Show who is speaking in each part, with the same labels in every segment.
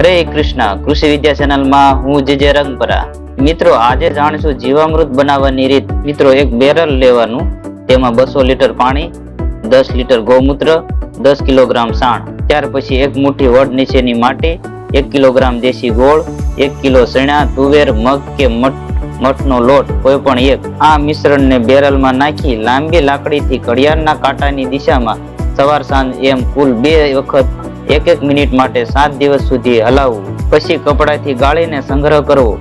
Speaker 1: હરે કૃષ્ણ, કૃષિ વિદ્યા ચેનલમાં હું જે જે રંગપરા. મિત્રો, આજે જાણીશું જીવામૃત બનાવવાની રીત. મિત્રો, એક બેરલ લેવાનું, તેમાં બસો લીટર પાણી, દસ લીટર ગૌમૂત્ર, દસ કિલોગ્રામ સાણ. ત્યાર પછી એક મુઠ્ઠી વડ નીચેની માટી, એક કિલોગ્રામ દેશી ગોળ, એક કિલો સણા તુવેર, મગ કે મઠ, મઠનો લોટ કોઈ પણ એક. આ મિશ્રણને બેરલમાં નાખી લાંબી લાકડીથી ઘડિયાળના કાંટાની દિશામાં સવાર સાંજ એમ કુલ બે વખત એક એક મિનિટ માટે સાત દિવસ સુધી હલાવવું પછી કપડાથી ગાળીને સંગ્રહ કરવો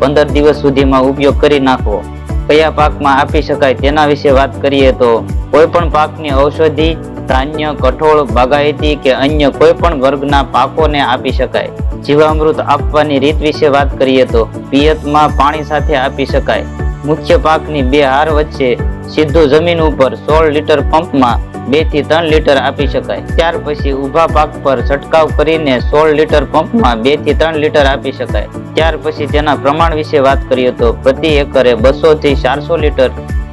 Speaker 1: પંદર દિવસ સુધીમાં ઉપયોગ કરી નાખવો કયા પાકમાં આપી શકાય તેના વિશે વાત કરીએ તો કોઈ પણ પાકની ઔષધિ, ધાન્ય, કઠોળ, બાગાયતી કે અન્ય કોઈ પણ વર્ગના પાકોને આપી શકાય. જીવામૃત આપવાની રીત વિશે વાત કરીએ તો પિયતમાં પાણી સાથે આપી શકાય. મુખ્ય પાકની બે હાર વચ્ચે સીધું જમીન ઉપર સોળ લીટર પંપમાં બેથી ત્રણ લીટર આપી શકાય. ત્યાર પછી ઊભા પાક પર છંટકાવ કરીને સોળ લીટર પંપમાં બેથી ત્રણ લીટર આપી શકાય. ત્યાર પછી તેના પ્રમાણ વિશે વાત કરીએ તો પ્રતિ એકરે બસો થી ચારસો લીટર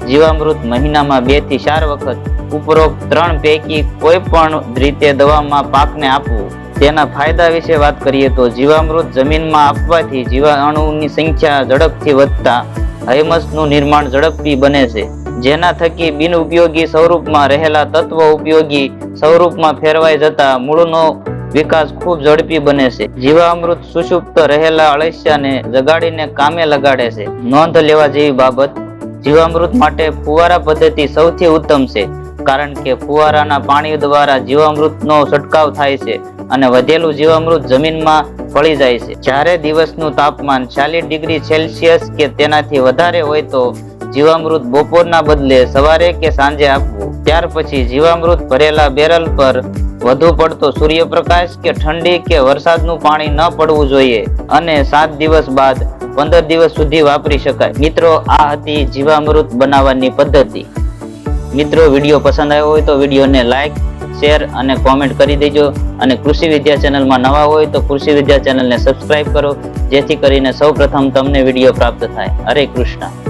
Speaker 1: જીવામૃત મહિનામાં બેથી ચાર વખત ઉપરોક્ત ત્રણ પૈકી કોઈ પણ રીતે દવામાં પાકને આપવું. તેના ફાયદા વિશે વાત કરીએ તો જીવામૃત જમીનમાં આપવાથી જીવાણુની સંખ્યા ઝડપથી વધતા હૈમસનું નિર્માણ ઝડપથી બને છે. જેના થકી બિન ઉપયોગી સ્વરૂપમાં રહેલા તત્વો ઉપયોગી સ્વરૂપમાં ફેરવાઈ જતા મૂળનો વિકાસ ખૂબ ઝડપી બને છે. જીવામૃત સુષુપ્ત રહેલા અળસિયાને જગાડીને કામે લગાડે છે. નોંધ લેવા જેવી બાબત, જીવામૃત માટે ફુવારા પદ્ધતિ સૌથી ઉત્તમ છે, કારણ કે ફુવારાના પાણી દ્વારા જીવામૃતનો છંટકાવ થાય છે અને વધેલું જીવામૃત જમીનમાં ફળી જાય છે. જ્યારે દિવસનું તાપમાન ચાલીસ ડિગ્રી સેલ્સિયસ કે તેનાથી વધારે હોય તો જીવામૃત બપોરના બદલે સવારે કે સાંજે આપવું. ત્યાર પછી જીવામૃત ભરેલા બેરલ પર વધુ પડતો સૂર્યપ્રકાશ કે ઠંડી કે વરસાદનું પાણી ન પડવું જોઈએ અને સાત દિવસ બાદ પંદર દિવસ સુધી વાપરી શકાય. મિત્રો, આ હતી જીવામૃત બનાવવાની પદ્ધતિ. મિત્રો, વીડિયો પસંદ આવ્યો હોય તો વિડીયોને લાઈક શેર અને કોમેન્ટ કરી દેજો. અને કૃષિ વિદ્યા ચેનલમાં નવા હોય તો કૃષિ વિદ્યા ચેનલને સબસ્ક્રાઇબ કરો, જેથી કરીને સૌ પ્રથમ તમને વીડિયો પ્રાપ્ત થાય. હરે કૃષ્ણ.